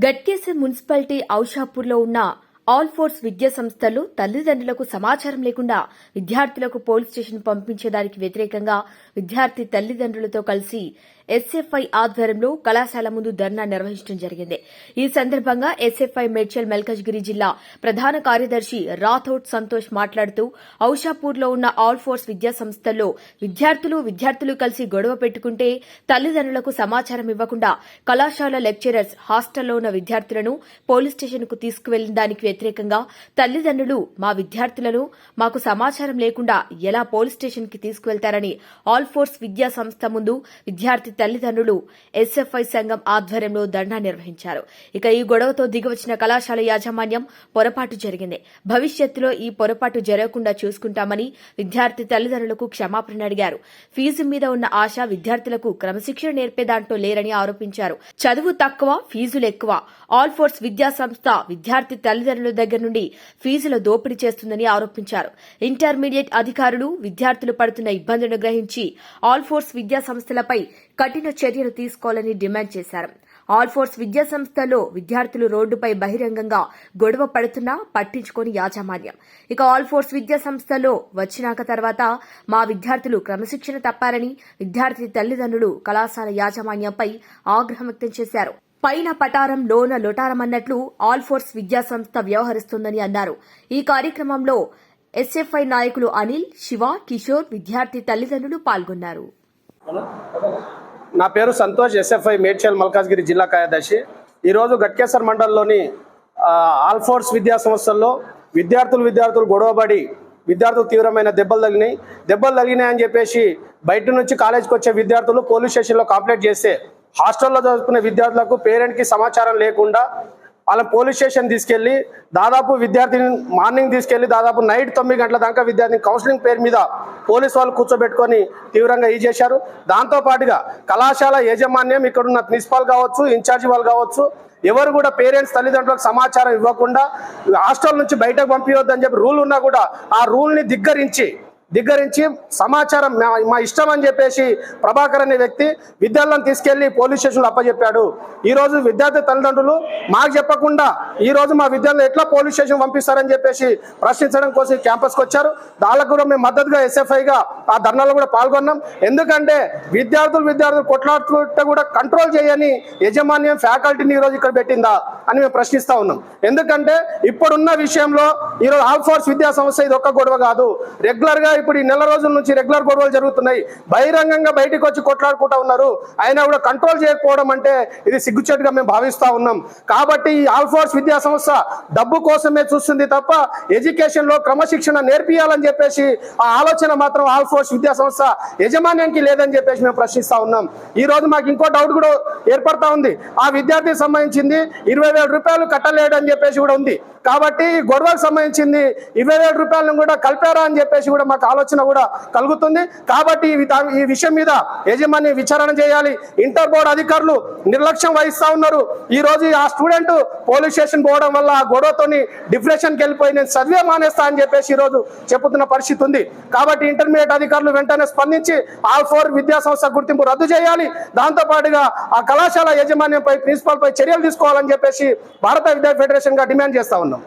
Ghatkesar municipality ఔషాపూర్లో ఉన్న all force విద్యా సంస్థలు తల్లిదండ్రులకు సమాచారం లేకుండా విద్యార్థులకు పోలీస్ స్టేషన్ పంపించేదానికి వ్యతిరేకంగా విద్యార్థి తల్లిదండ్రులతో కలిసి ఎస్ఎఫ్ఐ ఆధ్వర్యంలో కళాశాల ముందు ధర్నా నిర్వహించడం జరిగింది. ఈ సందర్భంగా ఎస్ఎఫ్ఐ మేడ్చల్ మల్కజ్గిరి జిల్లా ప్రధాన కార్యదర్శి రాథోడ్ సంతోష్ మాట్లాడుతూ ఔషాపూర్లో ఉన్న ఆల్ ఫోర్స్ విద్యా సంస్థల్లో విద్యార్థులు విద్యార్థులు కలిసి గొడవ పెట్టుకుంటే తల్లిదండ్రులకు సమాచారం ఇవ్వకుండా కళాశాల లెక్చరర్స్ హాస్టల్లో ఉన్న విద్యార్థులను పోలీస్ స్టేషన్కు తీసుకువెళ్ళిన దానికి వ్యతిరేకంగా తల్లిదండ్రులు మా విద్యార్థులను మాకు సమాచారం లేకుండా ఎలా పోలీస్ స్టేషన్కి తీసుకువెళ్తారని ఆల్ ఫోర్స్ విద్యా సంస్థ ముందు విద్యార్థి తల్లిదండ్రులు ఎస్ఎఫ్ఐ సంఘం ఆధ్వర్యంలో ధర్నా నిర్వహించారు. ఇక ఈ గొడవతో దిగివచ్చిన కళాశాల యాజమాన్యం పొరపాటు జరిగింది. భవిష్యత్తులో ఈ పొరపాటు జరగకుండా చూసుకుంటామని విద్యార్థి తల్లిదండ్రులకు క్షమాపణ అడిగారు. ఫీజు మీద ఉన్న ఆశ విద్యార్థులకు క్రమశిక్షణ నేర్పే దాంట్లో లేరని ఆరోపించారు. చదువు తక్కువ ఫీజులు ఎక్కువ. ఆల్ ఫోర్స్ విద్యా సంస్థ విద్యార్థి తల్లిదండ్రుల దగ్గర నుండి ఫీజుల దోపిడీ చేస్తుందని ఆరోపించారు. ఇంటర్మీడియట్ అధికారులు విద్యార్థులు పడుతున్న ఇబ్బందులను గ్రహించి ఆల్ ఫోర్స్ విద్యా సంస్థలపై కఠిన చర్యలు తీసుకోవాలని డిమాండ్ చేశారు. ఆల్ఫోర్స్ విద్యాసంస్థలో విద్యార్థులు రోడ్డుపై బహిరంగంగా గొడవ పడుతున్నా పట్టించుకొని యాజమాన్యం. ఇక ఆల్ఫోర్స్ విద్యాసంస్థలో వచ్చినాక తర్వాత మా విద్యార్థులు క్రమశిక్షణ తప్పారని విద్యార్థి తల్లిదండ్రులు కళాశాల యాజమాన్యంపై ఆగ్రహం వ్యక్తం చేశారు. పైన పటారం లోన లొటారమన్నట్లు ఆల్ఫోర్స్ విద్యా సంస్థ అన్నారు. ఈ కార్యక్రమంలో ఎస్ఎఫ్ఐ నాయకులు అనిల్ శివ కిషోర్ విద్యార్థి తల్లిదండ్రులు పాల్గొన్నారు. నా పేరు సంతోష్ ఎస్ఎఫ్ఐ మేడ్చల్ మల్కాజ్గిరి జిల్లా కార్యదర్శి. ఈరోజు గట్కేసర్ మండలంలోని ఆల్ఫోర్స్ విద్యా సంస్థల్లో విద్యార్థులు విద్యార్థులు గొడవబడి విద్యార్థులు తీవ్రమైన దెబ్బలు తగినాయి దెబ్బలు తగినాయని చెప్పేసి బయట నుంచి కాలేజీకి వచ్చే విద్యార్థులు పోలీస్ స్టేషన్లో కంప్లైంట్ చేస్తే హాస్టల్లో చదువుకునే విద్యార్థులకు పేరెంట్కి సమాచారం లేకుండా వాళ్ళ పోలీస్ స్టేషన్ తీసుకెళ్ళి దాదాపు విద్యార్థిని మార్నింగ్ తీసుకెళ్ళి దాదాపు నైట్ తొమ్మిది గంటల దాకా విద్యార్థిని కౌన్సిలింగ్ పేరు మీద పోలీస్ వాళ్ళు కూర్చోబెట్టుకొని తీవ్రంగా ఈ చేశారు. దాంతో పాటుగా కళాశాల యాజమాన్యం ఇక్కడున్న ప్రిన్సిపాల్ కావచ్చు ఇన్ఛార్జి వాళ్ళు కావచ్చు ఎవరు కూడా పేరెంట్స్ తల్లిదండ్రులకు సమాచారం ఇవ్వకుండా హాస్టల్ నుంచి బయటకు పంపించొద్దని చెప్పి రూల్ ఉన్నా కూడా ఆ రూల్ని దిగ్గరించి దిగ్గరించి సమాచారం మా- మా ఇష్టం అని చెప్పేసి ప్రభాకర్ అనే వ్యక్తి విద్యార్థులను తీసుకెళ్ళి పోలీస్ స్టేషన్లో అప్పచెప్పాడు ఈ రోజు విద్యార్థి తల్లిదండ్రులు మాకు చెప్పకుండా ఈరోజు మా విద్యార్థులు ఎట్లా పోలీస్ స్టేషన్ పంపిస్తారని చెప్పేసి ప్రశ్నించడం కోసం క్యాంపస్కి వచ్చారు. దానికి కూడా మేము మద్దతుగా ఎస్ఎఫ్ఐగా ఆ ధర్నాలో కూడా పాల్గొన్నాం. ఎందుకంటే విద్యార్థులు విద్యార్థులు కొట్లాడుతుంటే కూడా కంట్రోల్ చేయని యజమాన్యం ఫ్యాకల్టీని ఈ రోజు ఇక్కడ పెట్టిందా అని మేము ప్రశ్నిస్తూ ఉన్నాం. ఎందుకంటే ఇప్పుడున్న విషయంలో ఈరోజు ఆల్ ఫోర్స్ విద్యా సంస్థ ఇది ఒక్క గొడవ కాదు. రెగ్యులర్గా ఇప్పుడు ఈ నెల రోజుల నుంచి రెగ్యులర్ గొడవలు జరుగుతున్నాయి. బహిరంగంగా బయటికి వచ్చి కొట్లాడుకుంటా ఉన్నారు. అయినా కూడా కంట్రోల్ చేయకపోవడం అంటే ఇది సిగ్గుచేటుగా మేము భావిస్తూ ఉన్నాం. కాబట్టి ఈ ఆల్ఫోర్స్ విద్యా సంస్థ డబ్బు కోసమే చూస్తుంది తప్ప ఎడ్యుకేషన్లో క్రమశిక్షణ నేర్పియాలని చెప్పేసి ఆ ఆలోచన మాత్రం ఆల్ఫోర్స్ విద్యా సంస్థ యజమాన్యానికి లేదని చెప్పేసి మేము ప్రశ్నిస్తూ ఉన్నాం. ఈ రోజు మాకు ఇంకో డౌట్ కూడా ఏర్పడతా ఉంది. ఆ విద్యార్థికి సంబంధించింది ఇరవై వేల రూపాయలు కట్టలేడు అని చెప్పేసి కూడా ఉంది. కాబట్టి గొడవకు సంబంధించింది ఇరవై వేల రూపాయలను కూడా కలిపారా అని చెప్పేసి కూడా మాకు ఆలోచన కూడా కలుగుతుంది. కాబట్టి ఈ ఈ విషయం మీద యజమాని విచారణ చేయాలి. ఇంటర్ బోర్డు అధికారులు నిర్లక్ష్యం వహిస్తా ఉన్నారు. ఈ రోజు ఆ స్టూడెంట్ పోలీస్ స్టేషన్ పోవడం వల్ల ఆ గొడవతోని డిప్రెషన్కి వెళ్ళిపోయి నేను చదివే మానేస్తా అని చెప్పేసి ఈ రోజు చెబుతున్న పరిస్థితి ఉంది. కాబట్టి ఇంటర్మీడియట్ అధికారులు వెంటనే స్పందించి ఆల్ ఫోర్ విద్యా సంస్థ గుర్తింపు రద్దు చేయాలి. దాంతో పాటుగా ఆ కళాశాల యాజమాన్యంపై ప్రిన్సిపాల్ పై చర్యలు తీసుకోవాలని చెప్పేసి భారత విద్యా ఫెడరేషన్గా డిమాండ్ చేస్తా ఉన్నాం.